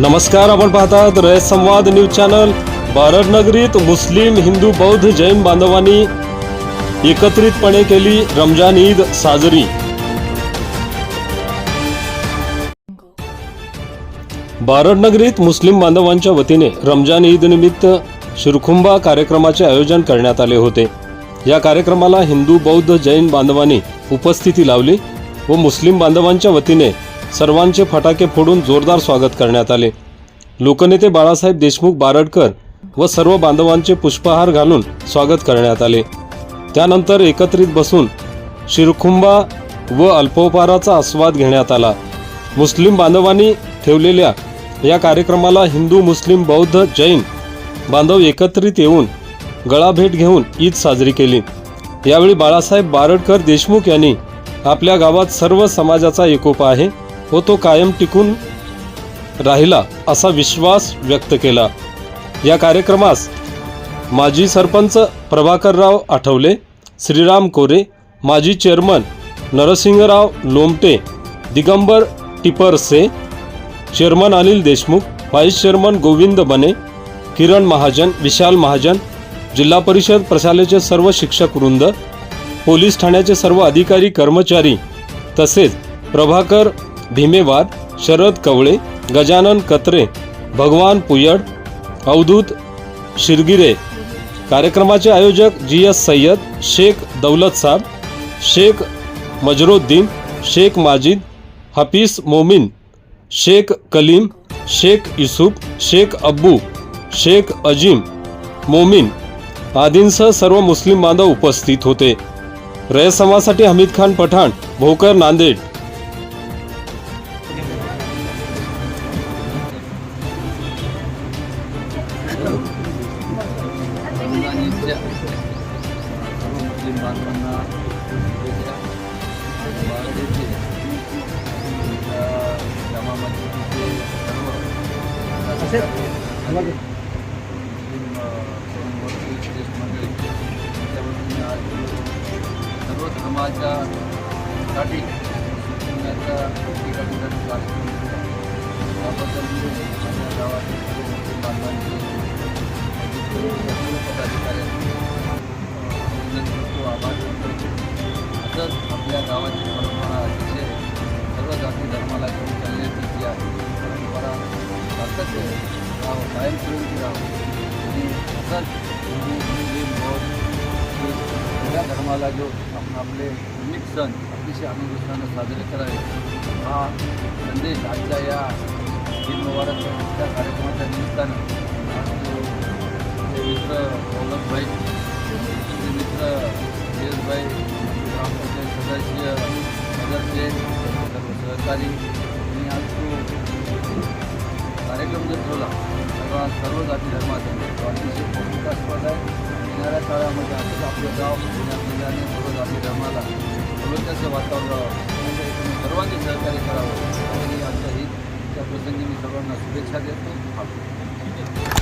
नमस्कार आपण पाहतात रयत संवाद न्यूज चॅनल. भारत नगरीत मुस्लिम हिंदू बौद्ध जैन बांधवांनी एकत्रितपणे केली रमजान ईद साजरी. भारत नगरीत मुस्लिम बांधवांच्या वतीने रमजान ईद निमित्त शिरखुंबा कार्यक्रमाचे आयोजन करण्यात आले होते. या कार्यक्रमाला हिंदू बौद्ध जैन बांधवांनी उपस्थिती लावली व मुस्लिम बांधवांच्या वतीने सर्वांचे फटाके फोडून जोरदार स्वागत करण्यात आले. लोकनेते बाळासाहेब देशमुख बारडकर व सर्व बांधवांचे पुष्पहार घालून स्वागत करण्यात आले. त्यानंतर एकत्रित बसून शिरखुंबा व अल्पोपाराचा आस्वाद घेण्यात आला. मुस्लिम बांधवांनी ठेवलेल्या या कार्यक्रमाला हिंदू मुस्लिम बौद्ध जैन बांधव एकत्रित येऊन गळाभेट घेऊन ईद साजरी केली. यावेळी बाळासाहेब बारडकर देशमुख यांनी आपल्या गावात सर्व समाजाचा एकोपा आहे. व तो कायम टिकून राहिला असा विश्वास व्यक्त केला. या कार्यक्रमास माजी सरपंच प्रभाकरराव आठवले श्रीराम कोरे माजी chairman Narsinhrao Lomte Digambar Tiparse chairman Anil Deshmukh vice chairman Govind Bane Kiran Mahajan विशाल महाजन जिल्हा परिषद प्रशालेचे सर्व शिक्षक वृंद पोलीस ठाण्याचे सर्व अधिकारी कर्मचारी तसेच प्रभाकर भीमेवार शरद कवळे गजानन कत्रे भगवान पुयड अवधूत शिरगिरे. कार्यक्रमाचे आयोजक जी एस सय्यद शेख दौलत साहब शेख मजरुद्दीन शेख माजिद हफीस मोमिन शेख कलीम शेख युसुफ शेख अब्बू शेख अजीम मोमिन आदींसह सर्व मुस्लिम बांधव उपस्थित होते. रयत समाजासाठी हमीद खान पठाण भोकर नांदेड. रमजानीच्या सर्व मुस्लिम बांधवांना शुभेच्छा आणि बाळग येथे तुमच्या जामा मशिदीचे सर्व मुस्लिम अ, समुदायाची ज्येष्ठ मंडळी त्यांच्या वतीने आज सर्व समाजासाठी शिक्षणाचा एकीकरणाचा कार्यक्रम केला. त्याबद्दल मी आभार व्यक्त करतो असंच आपल्या गावाची परंपरा अतिशय सर्व जाती धर्माला घेऊन चालण्याची जी आहे परंपरा सातत्य कायमस्वरूपी आणि असंच हिंदू मुस्लिम बौद्ध धर्माला घेऊन आपण आपले अनेक सण अतिशय आनंदोत्साहानं साजरे करावे हा संदेश आजच्या या दिन मुबारक त्या कार्यक्रमाच्या निमित्तानं वल्लभभाई माझे मित्र जयेशभाई ग्रामपंचायत सदस्य सदस्य सहकारी आणि आज तो कार्यक्रम जर ठेवला तेव्हा सर्व जाती धर्माचा अतिशय कौतुकास्पद आहे येणाऱ्या काळामध्ये असंच आपलं गाव पुण्यात जिल्ह्याने सर्व जाती धर्माला सलोख्याचं वातावरण म्हणजे राहावं सर्वांनी सहकार्य करावं आणि आमच्या ही त्या प्रसंगी मी सर्वांना शुभेच्छा देतो आभार.